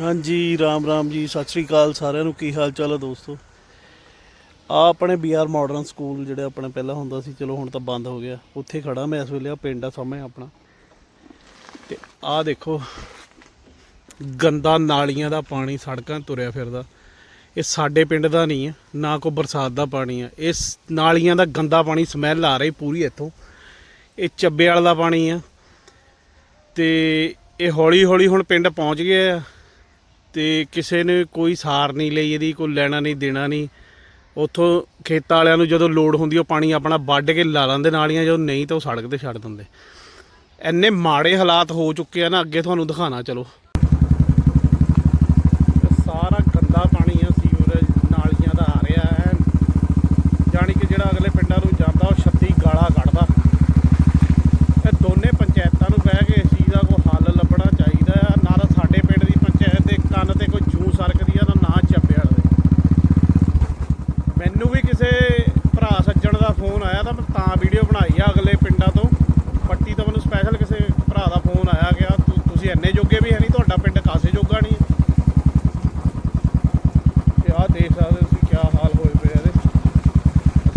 ਹਾਂਜੀ, ਰਾਮ ਰਾਮ ਜੀ, ਸਤਿ ਸ੍ਰੀ ਅਕਾਲ ਸਾਰਿਆਂ ਨੂੰ। ਕੀ ਹਾਲ ਚਾਲ ਹੈ ਦੋਸਤੋ? ਆ ਆਪਣੇ ਬੀਆਰ ਮਾਡਰਨ ਸਕੂਲ ਜਿਹੜਾ ਆਪਣੇ ਪਹਿਲਾਂ ਹੁੰਦਾ ਸੀ, ਚਲੋ ਹੁਣ ਤਾਂ ਬੰਦ ਹੋ ਗਿਆ। ਉੱਥੇ ਖੜਾ ਮੈਂ ਇਸ ਵੇਲੇ ਆ ਪਿੰਡ ਆ ਸਾਹਮਣੇ ਆਪਣਾ। ਤੇ ਆਹ ਦੇਖੋ, ਗੰਦਾ ਨਾਲੀਆਂ ਦਾ ਪਾਣੀ ਸੜਕਾਂ ਤੁਰਿਆ ਫਿਰਦਾ। ਇਹ ਸਾਡੇ ਪਿੰਡ ਦਾ ਨਹੀਂ ਹੈ, ਨਾ ਕੋ ਬਰਸਾਤ ਦਾ ਪਾਣੀ ਹੈ। ਇਸ ਨਾਲੀਆਂ ਦਾ ਗੰਦਾ ਪਾਣੀ ਸਮੈਲ ਆ ਰਹੀ ਪੂਰੀ ਇੱਥੋਂ। ਇਹ ਚੱਬੇ ਵਾਲਾ ਦਾ ਪਾਣੀ ਆ। ਤੇ ਇਹ ਹੌਲੀ ਹੌਲੀ ਹੁਣ ਪਿੰਡ ਪਹੁੰਚ ਗਿਆ ਆ। ਤੇ ਕਿਸੇ ਨੇ ਕੋਈ ਸਾਰ ਨਹੀਂ ਲਈ, ਇਹਦੀ ਕੋਈ ਲੈਣਾ ਨਹੀਂ, ਦੇਣਾ ਨਹੀਂ। ਉੱਥੋਂ ਖੇਤਾਂ ਵਾਲਿਆਂ ਨੂੰ ਜਦੋਂ ਲੋੜ ਹੁੰਦੀ ਉਹ ਪਾਣੀ ਆਪਣਾ ਵੱਢ ਕੇ ਲਾ ਲੈਂਦੇ ਨਾਲੀਆਂ, ਜਦੋਂ ਨਹੀਂ ਤਾਂ ਉਹ ਸੜਕ ਤੇ ਛੱਡ ਦਿੰਦੇ। ਇੰਨੇ ਮਾੜੇ ਹਾਲਾਤ ਹੋ ਚੁੱਕੇ ਆ ਨਾ, ਅੱਗੇ ਤੁਹਾਨੂੰ ਦਿਖਾਣਾ, ਚਲੋ। ਸਾਰਾ ਗੰਦਾ ਪਾਣੀ ਆ ਸੀਵਰੇਜ ਨਾਲੀਆਂ ਦਾ ਆ ਰਿਹਾ ਹੈ ਜਾਣੀ ਕਿ ਜਿਹੜਾ ਅਗਲੇ ਪਿੰਡਾਂ ਨੂੰ ਜਾਂਦਾ ਉਹ 36 ਗਾਲਾਂ ਕੱਢਦਾ ਇਹ ਦੋਨੇ ਪੰਚਾਇਤਾਂ ਨੂੰ ਬਹਿ ਕੇ ਇਸ ਚੀਜ਼ ਦਾ ਕੋਈ ਹੱਲ ਲੱਭਣਾ ਚਾਹੀਦਾ ਆ ਨਾ ਤਾਂ ਸਾਡੇ ਪਿੰਡ ਦੀ ਪੰਚਾਇਤ ਦੇ ਕੰਨ ਤੇ ਕੋਈ ਜੂ ਸਰਕਦੀ ਆ ਤਾਂ ਨਾ ਚੱਬੇ ਵਾਲੇ ਦੇ ਮੈਨੂੰ ਵੀ ਕਿਸੇ ਭਰਾ ਸੱਜਣ ਦਾ ਫੋਨ ਆਇਆ ਤਾਂ ਮੈਂ ਤਾਂ ਵੀਡੀਓ ਬਣਾਈ ਆ ਅਗਲੇ ਪਿੰਡਾਂ ਤੋਂ ਪੱਟੀ ਤੋਂ ਮੈਨੂੰ ਸਪੈਸ਼ਲ ਕਿਸੇ ਭਰਾ ਦਾ ਫੋਨ ਆਇਆ ਗਿਆ ਤੁ- ਤੁਸੀਂ ਇੰਨੇ ਜੋਗੇ ਵੀ ਹੈ ਨਹੀਂ ਤੁਹਾਡਾ ਪਿੰਡ ਕਾਸੇ ਜੋਗਾ ਨਹੀਂ ਹੈ। ਤੇ ਆਹ ਦੇਖ ਸਕਦੇ ਤੁਸੀਂ ਕੀ ਹਾਲ ਹੋਏ ਪਏ ਆ ਇਹਦੇ।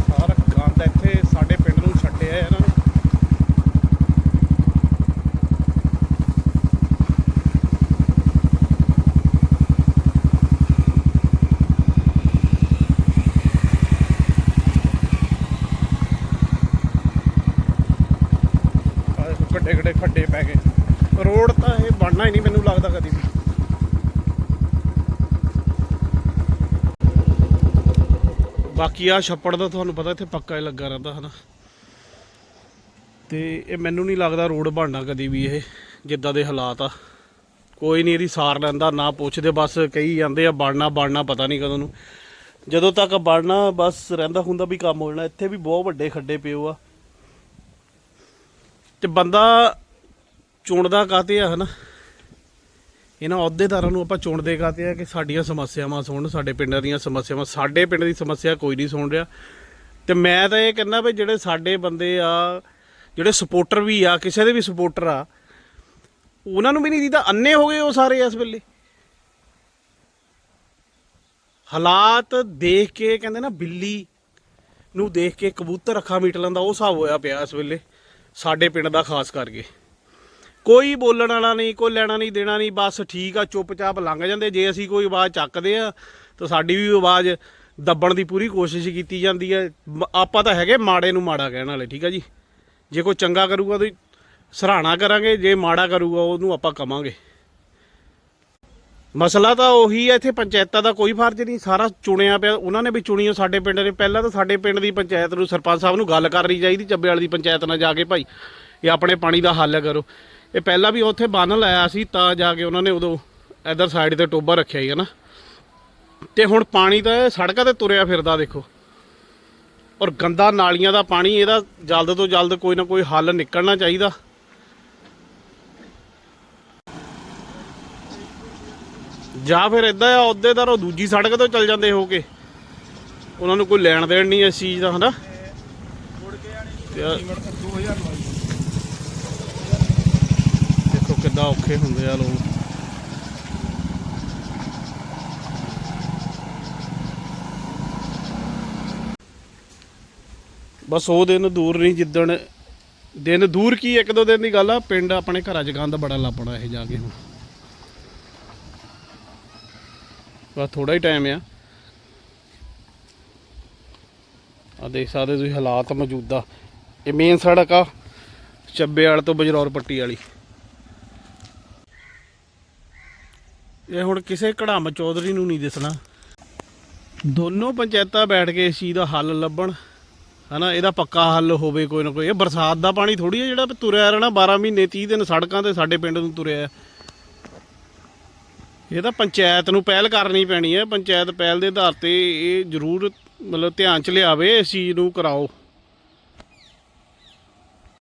ਸਾਰਾ ਗੰਦ ਇੱਥੇ ਸਾਡੇ ਪਿੰਡ ਨੂੰ ਛੱਡਿਆ ਇਹਨਾਂ ਨੇ। ਆਹ ਦੇਖੋ ਵੱਡੇ ਵੱਡੇ ਖੱਡੇ ਪੈ ਗਏ। ਰੋਡ ਤਾਂ ਇਹ ਬਣਨਾ ਹੀ ਨਹੀਂ ਮੈਨੂੰ ਲੱਗਦਾ ਕਦੀ ਵੀ। ਬਾਕੀ ਆ ਛੱਪੜ ਦਾ ਤੁਹਾਨੂੰ ਪਤਾ ਇੱਥੇ ਪੱਕਾ ਹੀ ਲੱਗਾ ਰਹਿੰਦਾ, ਹਨਾ। ਤੇ ਇਹ ਮੈਨੂੰ ਨਹੀਂ ਲੱਗਦਾ ਰੋਡ ਬਣਨਾ ਕਦੀ ਵੀ ਇਹ, ਜਿੱਦਾਂ ਦੇ ਹਾਲਾਤ ਆ। ਕੋਈ ਨਹੀਂ ਇਹਦੀ ਸਾਰ ਲੈਂਦਾ, ਨਾ ਪੁੱਛਦੇ, ਬਸ ਕਹੀ ਜਾਂਦੇ ਆ, ਬਣਨਾ ਬਣਨਾ ਪਤਾ ਨਹੀਂ ਕਦੋਂ ਨੂੰ। ਜਦੋਂ ਤੱਕ ਬਣਨਾ ਬਸ ਰਹਿੰਦਾ ਹੁੰਦਾ ਵੀ ਕੰਮ ਹੋ ਜਾਣਾ ਇੱਥੇ ਵੀ ਬਹੁਤ ਵੱਡੇ ਖੱਡੇ ਪਿਓ ਆ। ਤੇ ਬੰਦਾ ਚੁਣਦਾ ਕਾਤੇ ਆ, ਹਨਾ। ਇਹਨਾਂ ਅਹੁਦੇਦਾਰਾਂ ਨੂੰ ਆਪਾਂ ਚੁਣਦੇ ਕਾਤੇ ਆ ਕਿ ਸਾਡੀਆਂ ਸਮੱਸਿਆਵਾਂ ਸੁਣਨ, ਸਾਡੇ ਪਿੰਡਾਂ ਦੀਆਂ ਸਮੱਸਿਆਵਾਂ, ਸਾਡੇ ਪਿੰਡ ਦੀ ਸਮੱਸਿਆ ਕੋਈ ਨਹੀਂ ਸੁਣ ਰਿਹਾ। ਤੇ ਮੈਂ ਤਾਂ ਇਹ ਕਹਿੰਦਾ ਵੀ ਜਿਹੜੇ ਸਾਡੇ ਬੰਦੇ ਆ, ਜਿਹੜੇ ਸਪੋਰਟਰ ਵੀ ਆ, ਕਿਸੇ ਦੇ ਵੀ ਸਪੋਰਟਰ ਆ, ਉਹਨਾਂ ਨੂੰ ਵੀ ਨਹੀਂ ਦੀਦਾ ਅੰਨੇ ਹੋ ਗਏ ਉਹ ਸਾਰੇ ਇਸ ਵੇਲੇ। ਹਾਲਾਤ ਦੇਖ ਕੇ ਕਹਿੰਦੇ ਨਾ ਬਿੱਲੀ ਨੂੰ ਦੇਖ ਕੇ ਕਬੂਤਰ ਅੱਖਾਂ ਮੀਟ ਲੈਂਦਾ, ਉਹ ਹਿਸਾਬ ਹੋਇਆ ਪਿਆ ਇਸ ਵੇਲੇ, ਸਾਡੇ ਪਿੰਡ ਦਾ ਖਾਸ ਕਰਕੇ। ਕੋਈ ਬੋਲਣ ਵਾਲਾ ਨਹੀਂ, ਕੋਈ ਲੈਣਾ ਨਹੀਂ, ਦੇਣਾ ਨਹੀਂ, ਬਸ ਠੀਕ ਆ, ਚੁੱਪਚਾਪ ਲੰਘ ਜਾਂਦੇ। ਜੇ ਅਸੀਂ ਕੋਈ ਆਵਾਜ਼ ਚੱਕਦੇ ਆ, ਤਾਂ ਸਾਡੀ ਵੀ ਆਵਾਜ਼ ਦੱਬਣ ਦੀ ਪੂਰੀ ਕੋਸ਼ਿਸ਼ ਕੀਤੀ ਜਾਂਦੀ ਹੈ ਆਪਾਂ ਤਾਂ ਹੈਗੇ ਮਾੜੇ ਨੂੰ ਮਾੜਾ ਕਹਿਣ ਵਾਲੇ, ਠੀਕ ਆ ਜੀ? ਜੇ ਕੋਈ ਚੰਗਾ ਕਰੂਗਾ ਤਾਂ ਸਰਾਹਣਾ ਕਰਾਂਗੇ, ਜੇ ਮਾੜਾ ਕਰੂਗਾ ਉਹਨੂੰ ਆਪਾਂ ਕਵਾਂਗੇ। ਮਸਲਾ ਤਾਂ ਉਹੀ ਹੈ ਇੱਥੇ ਪੰਚਾਇਤਾਂ ਦਾ ਕੋਈ ਫਰਜ਼ ਨਹੀਂ, ਸਾਰਾ ਚੁਣਿਆ ਪਿਆ। ਉਹਨਾਂ ਨੇ ਵੀ ਚੁਣੀ ਸਾਡੇ ਪਿੰਡ ਨੇ। ਪਹਿਲਾਂ ਤਾਂ ਸਾਡੇ ਪਿੰਡ ਦੀ ਪੰਚਾਇਤ ਨੂੰ ਸਰਪੰਚ ਸਾਹਿਬ ਨੂੰ ਗੱਲ ਕਰਨੀ ਚਾਹੀਦੀ, ਚੱਬੇ ਵਾਲੀ ਦੀ ਪੰਚਾਇਤ ਨਾਲ ਜਾ ਕੇ ਭਾਈ ਇਹ ਆਪਣੇ ਪਾਣੀ ਦਾ ਹੱਲ ਕਰੋ। ਇਹ ਪਹਿਲਾਂ ਵੀ ਉੱਥੇ ਬੰਨ ਲਾਇਆ ਸੀ ਤਾਂ ਜਾ ਕੇ ਉਹਨਾਂ ਨੇ ਉਦੋਂ ਇਧਰ ਸਾਈਡ ਤੇ ਟੋਬਾ ਰੱਖਿਆ ਹੀ ਹੈ ਨਾ। ਤੇ ਹੁਣ ਪਾਣੀ ਤਾਂ ਸੜਕਾਂ ਤੇ ਤੁਰਿਆ ਫਿਰਦਾ ਦੇਖੋ। ਔਰ ਗੰਦਾ ਨਾਲੀਆਂ ਦਾ ਪਾਣੀ ਇਹਦਾ ਜਲਦ ਤੋਂ ਜਲਦ ਕੋਈ ਨਾ ਕੋਈ ਹੱਲ ਨਿਕਲਣਾ ਚਾਹੀਦਾ। ਜਾਂ ਫਿਰ ਇਦਾਂ ਆ ਅਹੁਦੇਦਾਰ ਉਹ ਦੂਜੀ ਸੜਕ ਤੋਂ ਚੱਲ ਜਾਂਦੇ ਹੋ ਕੇ। ਉਹਨਾਂ ਨੂੰ ਕੋਈ ਲੈਣ ਦੇਣ ਨਹੀਂ ਇਸ ਚੀਜ਼ ਦਾ ਹਨਾ? ਕਿੱਦਾਂ ਔਖੇ ਹੁੰਦੇ ਆ ਲੋਕ। ਬਸ ਉਹ ਦਿਨ ਦੂਰ ਨਹੀਂ ਜਿੱਦਣ, ਦਿਨ ਦੂਰ ਕੀ ਇੱਕ ਦੋ ਦਿਨ ਦੀ ਗੱਲ ਆ, ਪਿੰਡ ਆਪਣੇ ਘਰਾਂ 'ਚ ਗੰਦ ਬੜਾ ਲੱਪਣਾ ਇਹ ਜਾ ਕੇ। ਹੁਣ ਬਸ ਥੋੜਾ ਹੀ ਟਾਈਮ ਆ। ਆ ਦੇਖ ਸਕਦੇ ਤੁਸੀਂ ਹਾਲਾਤ ਮੌਜੂਦਾ। ਇਹ ਮੇਨ ਸੜਕ ਆ, ਚੱਬੇ ਵਾਲ ਤੋਂ ਬਜਰੌਰ ਪੱਟੀ ਵਾਲੀ। ਇਹ ਹੁਣ ਕਿਸੇ ਕੜਾਮ ਚੌਧਰੀ ਨੂੰ ਨਹੀਂ ਦਿਸਣਾ। ਦੋਨੋਂ ਪੰਚਾਇਤਾਂ ਬੈਠ ਕੇ ਇਸ ਚੀਜ਼ ਦਾ ਹੱਲ ਲੱਭਣ। ਹਨਾ, ਇਹਦਾ ਪੱਕਾ ਹੱਲ ਹੋਵੇ ਕੋਈ ਨਾ ਕੋਈ। ਇਹ ਬਰਸਾਤ ਦਾ ਪਾਣੀ ਥੋੜੀ ਹੈ ਜਿਹੜਾ ਤੁਰਿਆ ਰਹਿਣਾ 12 ਮਹੀਨੇ 30 ਦਿਨ ਸੜਕਾਂ ਤੇ ਸਾਡੇ ਪਿੰਡ ਨੂੰ ਤੁਰਿਆ ਇਹ ਤਾਂ ਪੰਚਾਇਤ ਨੂੰ ਪਹਿਲ ਕਰਨੀ ਪੈਣੀ ਹੈ ਪੰਚਾਇਤ ਪਹਿਲ ਦੇ ਆਧਾਰ ਤੇ ਇਹ ਜ਼ਰੂਰ ਮਤਲਬ ਧਿਆਨ ਚ ਲਿਆਵੇ, ਇਸ ਚੀਜ਼ ਨੂੰ ਕਰਾਓ।